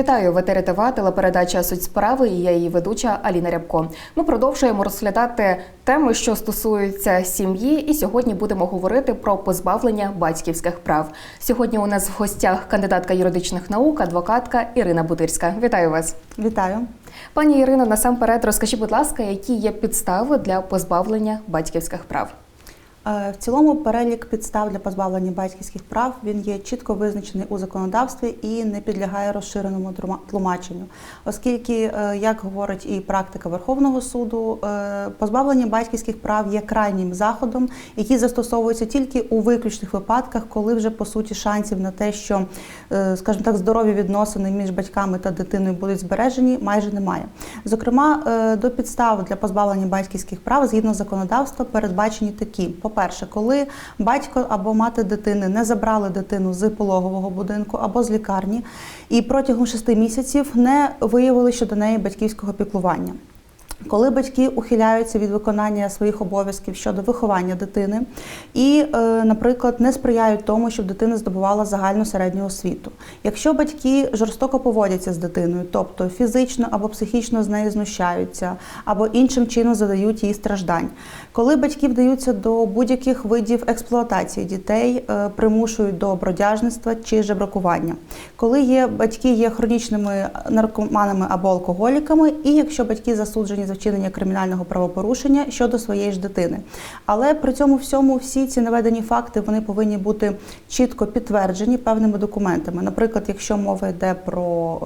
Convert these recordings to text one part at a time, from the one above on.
Вітаю в етері ТВ, телепередача Суть справи. і Я її ведуча Аліна Рябко. Ми продовжуємо розглядати теми, що стосуються сім'ї, і сьогодні будемо говорити про позбавлення батьківських прав. Сьогодні у нас в гостях кандидатка юридичних наук, адвокатка Ірина Бутирська. Вітаю вас, Вітаю. пані Ірино. Насамперед, розкажіть, будь ласка, які є підстави для позбавлення батьківських прав? Е, В цілому перелік підстав для позбавлення батьківських прав він є чітко визначений у законодавстві і не підлягає розширеному тлумаченню, оскільки, е, як говорить і практика Верховного суду, е, позбавлення батьківських прав є крайнім заходом, який застосовується тільки у виключних випадках, коли вже по суті шансів на те, що, скажімо так, здорові відносини між батьками та дитиною будуть збережені, майже немає. Зокрема, до підстав для позбавлення батьківських прав згідно законодавства передбачені такі: по-перше, коли батько або мати дитини не забрали дитину з пологового будинку або з лікарні, і протягом шести місяців не виявили щодо неї батьківського піклування. Коли батьки ухиляються від виконання своїх обов'язків щодо виховання дитини і, е, наприклад, не сприяють тому, щоб дитина здобувала загальну середню освіту. Якщо батьки жорстоко поводяться з дитиною, тобто фізично або психічно з нею знущаються, або іншим чином задають їй страждань, коли батьки вдаються до будь-яких видів експлуатації дітей, е, примушують до бродяжництва чи жебракування, коли є батьки є хронічними наркоманами або алкоголіками, і якщо батьки засуджені за вчинення кримінального правопорушення щодо своєї ж дитини. Але при цьому всьому всі ці наведені факти вони повинні бути чітко підтверджені певними документами. Наприклад, якщо мова йде про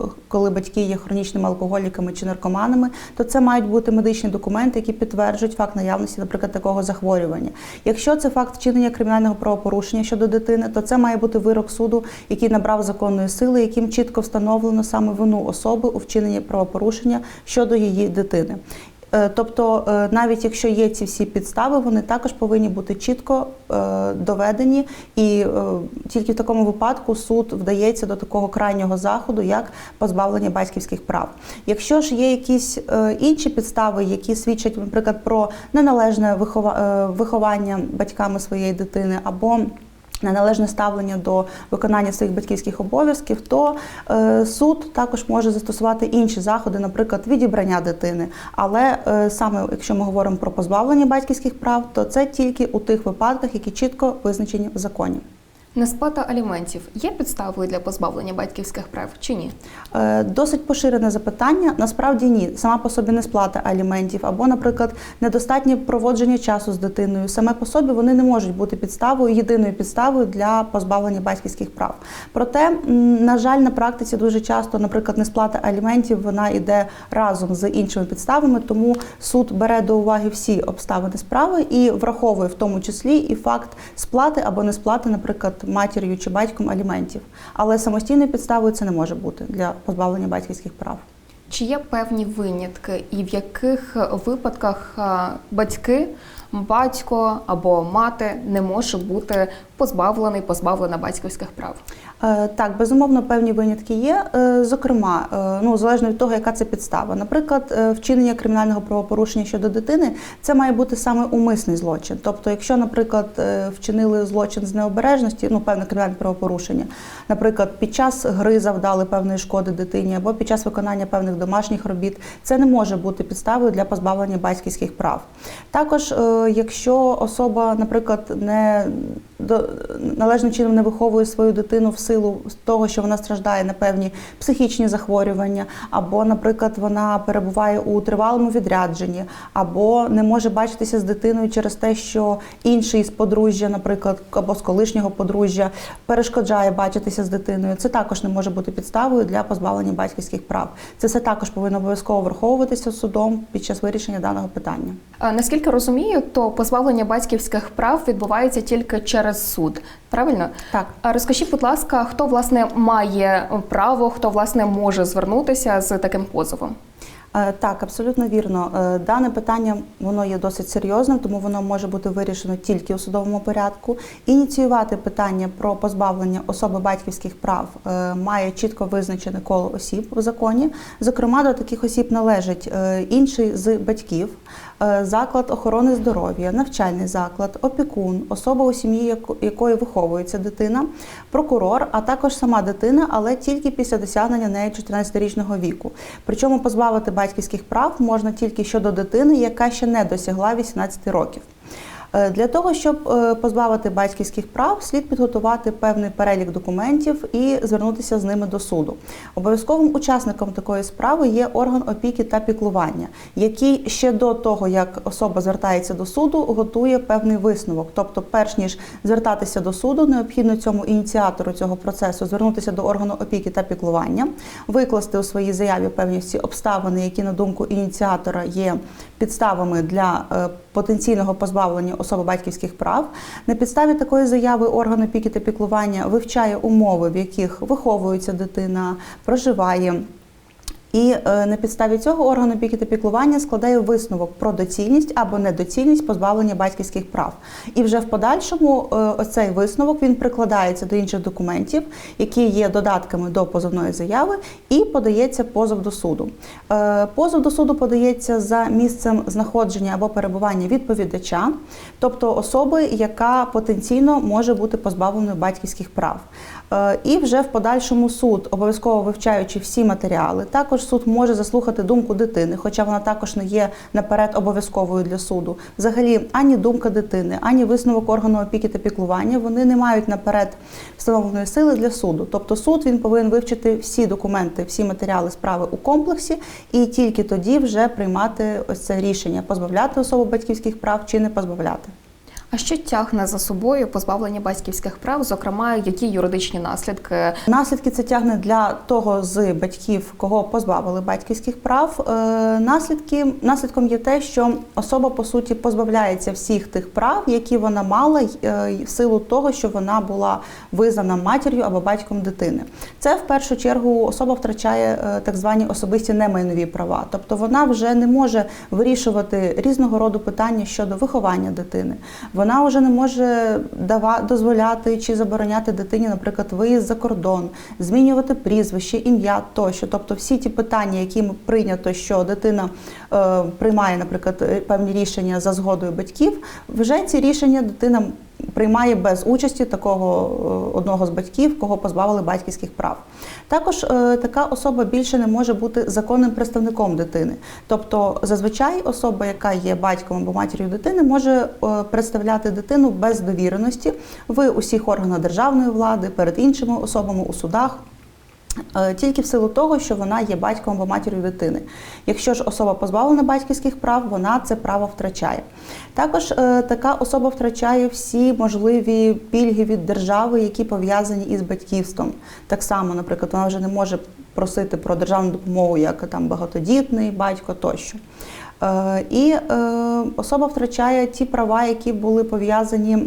е, коли батьки є хронічними алкоголіками чи наркоманами, то це мають бути медичні документи, які підтверджують факт наявності, наприклад, такого захворювання. Якщо це факт вчинення кримінального правопорушення щодо дитини, то це має бути вирок суду, який набрав законної сили, яким чітко встановлено саме вину особи у вчиненні правопорушення щодо її дитини. Е, Тобто, е, навіть якщо є ці всі підстави, вони також повинні бути чітко е, доведені, і тільки в такому випадку суд вдається до такого крайнього заходу, як позбавлення батьківських прав. Якщо ж є якісь інші підстави, які свідчать, наприклад, про неналежне вихова- виховання батьками своєї дитини або неналежне ставлення до виконання своїх батьківських обов'язків, то е, суд також може застосувати інші заходи, наприклад, відібрання дитини. Але е, саме якщо ми говоримо про позбавлення батьківських прав, то це тільки у тих випадках, які чітко визначені в законі. Несплата аліментів є підставою для позбавлення батьківських прав чи ні? Е, Досить поширене запитання. Насправді ні. Сама по собі не сплата аліментів, або, наприклад, недостатнє проводження часу з дитиною. Саме по собі вони не можуть бути підставою, єдиною підставою для позбавлення батьківських прав. Проте, на жаль, на практиці дуже часто, наприклад, несплата аліментів вона йде разом з іншими підставами, тому суд бере до уваги всі обставини справи і враховує в тому числі і факт сплати або несплати, наприклад, матір'ю чи батьком аліментів. Але самостійною підставою це не може бути для позбавлення батьківських прав. Чи є певні винятки, і в яких випадках батьки, батько або мати не може бути позбавлений, позбавлена батьківських прав? Е, Так, безумовно, певні винятки є. Е, Зокрема, е, ну залежно від того, яка це підстава. Наприклад, вчинення кримінального правопорушення щодо дитини це має бути саме умисний злочин. Тобто, якщо, наприклад, вчинили злочин з необережності, ну певне кримінальне правопорушення, наприклад, під час гри завдали певної шкоди дитині або під час виконання певних домашніх робіт, це не може бути підставою для позбавлення батьківських прав. Також, якщо особа, наприклад, не до належним чином не виховує свою дитину в силу того, що вона страждає на певні психічні захворювання, або, наприклад, вона перебуває у тривалому відрядженні, або не може бачитися з дитиною через те, що інший з подружжя, наприклад, або з колишнього подружжя, перешкоджає бачитися з дитиною. Це також не може бути підставою для позбавлення батьківських прав. Це все також повинно обов'язково враховуватися судом під час вирішення даного питання. Наскільки розумію, то позбавлення батьківських прав відбувається тільки через суд. Правильно? Так. А розкажіть, будь ласка, хто власне має право, хто власне може звернутися з таким позовом? Е, Так, абсолютно вірно. Е, Дане питання воно є досить серйозним, тому воно може бути вирішено тільки у судовому порядку. Ініціювати питання про позбавлення особи батьківських прав е, має чітко визначене коло осіб в законі. Зокрема, до таких осіб належить інший з батьків, заклад охорони здоров'я, навчальний заклад, опікун, особа у сім'ї, яко- якої виховується дитина, прокурор, а також сама дитина, але тільки після досягнення нею 14-річного віку. Причому позбавити батьківських прав можна тільки щодо дитини, яка ще не досягла 18 років. Е, Для того, щоб е, позбавити батьківських прав, слід підготувати певний перелік документів і звернутися з ними до суду. Обов'язковим учасником такої справи є орган опіки та піклування, який ще до того, як особа звертається до суду, готує певний висновок. Тобто, перш ніж звертатися до суду, необхідно цьому ініціатору цього процесу звернутися до органу опіки та піклування, викласти у своїй заяві певні всі обставини, які на думку ініціатора є підставами для е, потенційного позбавлення особи батьківських прав. На підставі такої заяви орган опіки та піклування вивчає умови, в яких виховується дитина, проживає. І е, на підставі цього орган опіки та піклування складає висновок про доцільність або недоцільність позбавлення батьківських прав. І вже в подальшому е, оцей висновок він прикладається до інших документів, які є додатками до позовної заяви, і подається позов до суду. Е, Позов до суду подається за місцем знаходження або перебування відповідача, тобто особи, яка потенційно може бути позбавленою батьківських прав. Е, І вже в подальшому суд, обов'язково вивчаючи всі матеріали, також суд може заслухати думку дитини, хоча вона також не є наперед обов'язковою для суду. Взагалі, ані думка дитини, ані висновок органу опіки та піклування вони не мають наперед встановленої сили для суду. Тобто суд він повинен вивчити всі документи, всі матеріали справи у комплексі, і тільки тоді вже приймати ось це рішення позбавляти особу батьківських прав чи не позбавляти. А що тягне за собою позбавлення батьківських прав, зокрема, які юридичні наслідки? Наслідки це тягне для того з батьків, кого позбавили батьківських прав. Е, Наслідки наслідком є те, що особа по суті позбавляється всіх тих прав, які вона мала е, в силу того, що вона була визнана матір'ю або батьком дитини. Це в першу чергу особа втрачає е, так звані особисті немайнові права, тобто вона вже не може вирішувати різного роду питання щодо виховання дитини. Вона вже не може дозволяти чи забороняти дитині, наприклад, виїзд за кордон, змінювати прізвище, ім'я тощо. Тобто всі ті питання, які прийнято, що дитина приймає, наприклад, е, певні рішення за згодою батьків, вже ці рішення дитина приймає без участі такого е, одного з батьків, кого позбавили батьківських прав. Також е, така особа більше не може бути законним представником дитини. Тобто, зазвичай особа, яка є батьком або матір'ю дитини, може е, представляти дитину без довіреності в усіх органах державної влади, перед іншими особами у судах. Е, Тільки в силу того, що вона є батьком або матір'ю дитини. Якщо ж особа позбавлена батьківських прав, вона це право втрачає. Також е, така особа втрачає всі можливі пільги від держави, які пов'язані із батьківством. Так само, наприклад, вона вже не може просити про державну допомогу, як там багатодітний батько тощо. Е, І е, особа втрачає ті права, які були пов'язані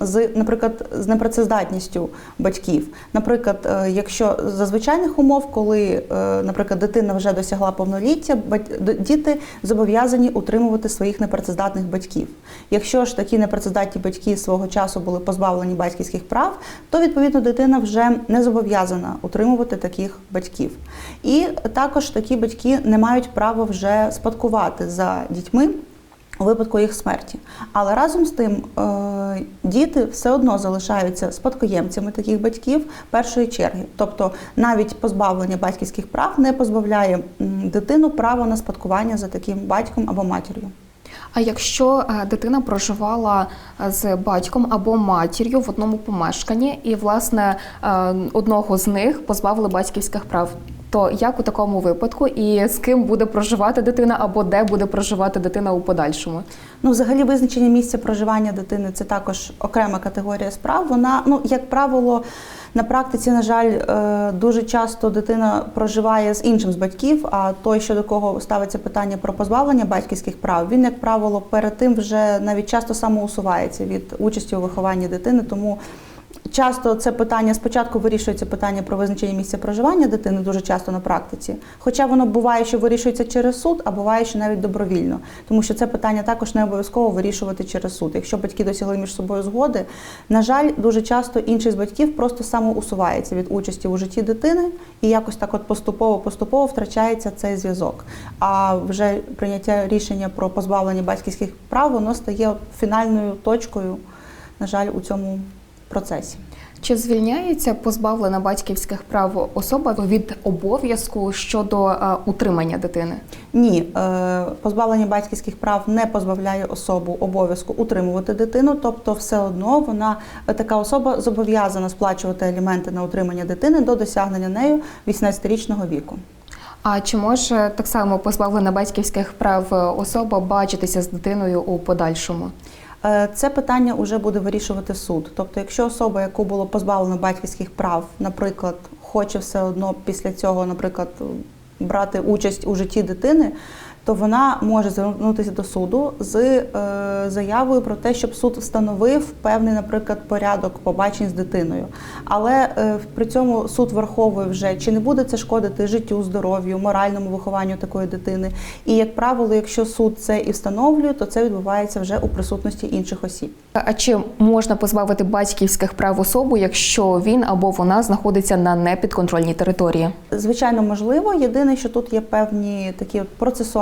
з, наприклад, з непрацездатністю батьків. Наприклад, е, якщо за звичайних умов, коли, наприклад, дитина вже досягла повноліття, діти зобов'язані утримувати своїх непрацездатних батьків. Якщо ж такі непрацездатні батьки свого часу були позбавлені батьківських прав, то відповідно дитина вже не зобов'язана утримувати таких батьків. І також такі батьки не мають права вже спадкувати за дітьми. У випадку їх смерті, але разом з тим е, діти все одно залишаються спадкоємцями таких батьків першої черги. Тобто навіть позбавлення батьківських прав не позбавляє дитину права на спадкування за таким батьком або матір'ю. А якщо е, дитина проживала е, з батьком або матір'ю в одному помешканні, і власне одного з них позбавили батьківських прав, то як у такому випадку і з ким буде проживати дитина, або де буде проживати дитина у подальшому? Ну, взагалі, визначення місця проживання дитини це також окрема категорія справ. Вона, ну як правило, на практиці, на жаль, е, дуже часто дитина проживає з іншим з батьків. А той, що до кого ставиться питання про позбавлення батьківських прав, він, як правило, перед тим вже навіть часто самоусувається від участі у вихованні дитини. Тому Часто це питання спочатку вирішується питання про визначення місця проживання дитини дуже часто на практиці. Хоча воно буває, що вирішується через суд, а буває, що навіть добровільно, тому що це питання також не обов'язково вирішувати через суд. Якщо батьки досягли між собою згоди, на жаль, дуже часто інший з батьків просто самоусувається від участі у житті дитини і якось так от поступово поступово втрачається цей зв'язок. А вже прийняття рішення про позбавлення батьківських прав воно стає фінальною точкою, на жаль, у цьому процесі. Чи звільняється позбавлена батьківських прав особа від обов'язку щодо е, утримання дитини? Ні, е, позбавлення батьківських прав не позбавляє особу обов'язку утримувати дитину, тобто все одно вона е, така особа зобов'язана сплачувати аліменти на утримання дитини до досягнення нею 18-річного віку. А чи може так само позбавлена батьківських прав особа бачитися з дитиною у подальшому? Е, Це питання вже буде вирішувати суд. Тобто, якщо особа, яку було позбавлено батьківських прав, наприклад, хоче все одно після цього, наприклад, брати участь у житті дитини, то вона може звернутися до суду з е, заявою про те, щоб суд встановив певний, наприклад, порядок побачень з дитиною. Але е, при цьому суд враховує вже, чи не буде це шкодити життю, здоров'ю, моральному вихованню такої дитини. І, як правило, якщо суд це і встановлює, то це відбувається вже у присутності інших осіб. А чи можна позбавити батьківських прав особу, якщо він або вона знаходиться на непідконтрольній території? Звичайно, можливо. Єдине, що тут є певні такі от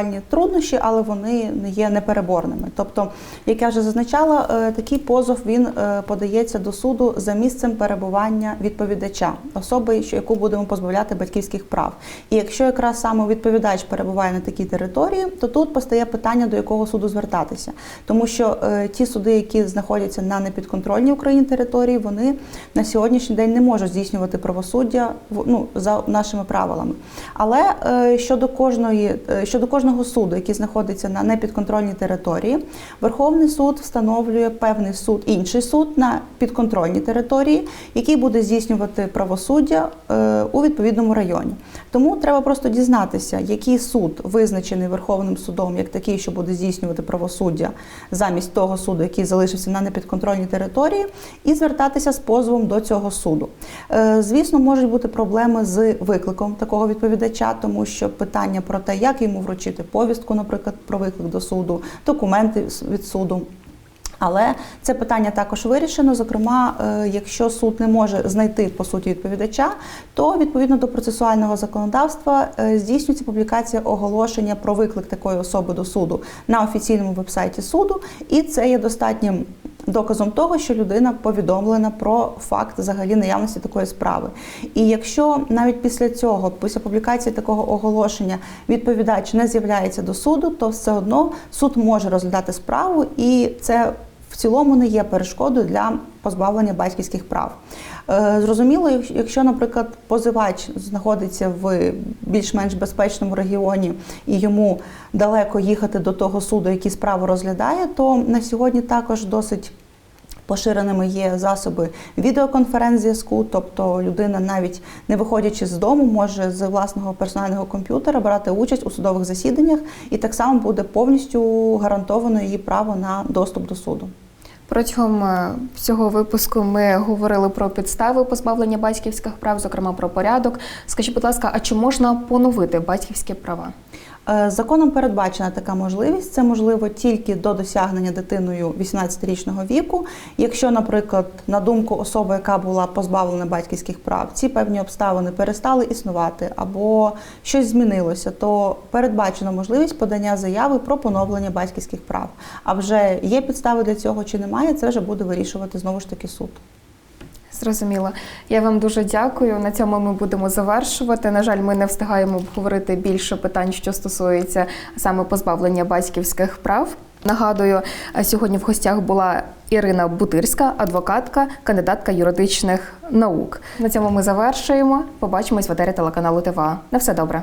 процесуальні труднощі, але вони не є непереборними. Тобто, як я вже зазначала, е, такий позов він е, подається до суду за місцем перебування відповідача, особи, яку будемо позбавляти батьківських прав. І якщо якраз саме відповідач перебуває на такій території, то тут постає питання, до якого суду звертатися, тому що е, ті суди, які знаходяться на непідконтрольній Україні території, вони на сьогоднішній день не можуть здійснювати правосуддя ну, за нашими правилами. Але щодо кожної щодо кожного суду, який знаходиться на непідконтрольній території, Верховний суд встановлює певний суд, інший суд на підконтрольній території, який буде здійснювати правосуддя е, у відповідному районі. Тому треба просто дізнатися, який суд визначений Верховним судом як такий, що буде здійснювати правосуддя замість того суду, який залишився на непідконтрольній території, і звертатися з позовом до цього суду. Е, Звісно, можуть бути проблеми з викликом такого відповідача, тому що питання про те, як йому вручити повістку, наприклад, про виклик до суду, документи від суду. Але це питання також вирішено. Зокрема, е, якщо суд не може знайти по суті відповідача, то відповідно до процесуального законодавства е, здійснюється публікація оголошення про виклик такої особи до суду на офіційному вебсайті суду, і це є достатнім доказом того, що людина повідомлена про факт взагалі наявності такої справи. І якщо навіть після цього, після публікації такого оголошення, відповідач не з'являється до суду, то все одно суд може розглядати справу, і це в цілому не є перешкодою для позбавлення батьківських прав. Е, Зрозуміло, якщо- наприклад, позивач знаходиться в більш-менш безпечному регіоні і йому далеко їхати до того суду, який справу розглядає, то на сьогодні також досить Поширеними є засоби відеоконференц-зв'язку, тобто людина, навіть не виходячи з дому, може з власного персонального комп'ютера брати участь у судових засіданнях, і так само буде повністю гарантовано її право на доступ до суду. Протягом е, всього випуску ми говорили про підстави позбавлення батьківських прав, зокрема про порядок. Скажіть, будь ласка, а чи можна поновити батьківські права? Е, Законом передбачена така можливість. Це можливо тільки до досягнення дитиною 18-річного віку. Якщо, наприклад, на думку особи, яка була позбавлена батьківських прав, ці певні обставини перестали існувати або щось змінилося, то передбачена можливість подання заяви про поновлення батьківських прав. А вже є підстави для цього чи немає, це вже буде вирішувати знову ж таки суд. Зрозуміло. Я вам дуже дякую. На цьому ми будемо завершувати. На жаль, ми не встигаємо обговорити більше питань, що стосуються саме позбавлення батьківських прав. Нагадую, сьогодні в гостях була Ірина Бутирська, адвокатка, кандидатка юридичних наук. На цьому ми завершуємо. Побачимось в етері телеканалу ТВА. На все добре.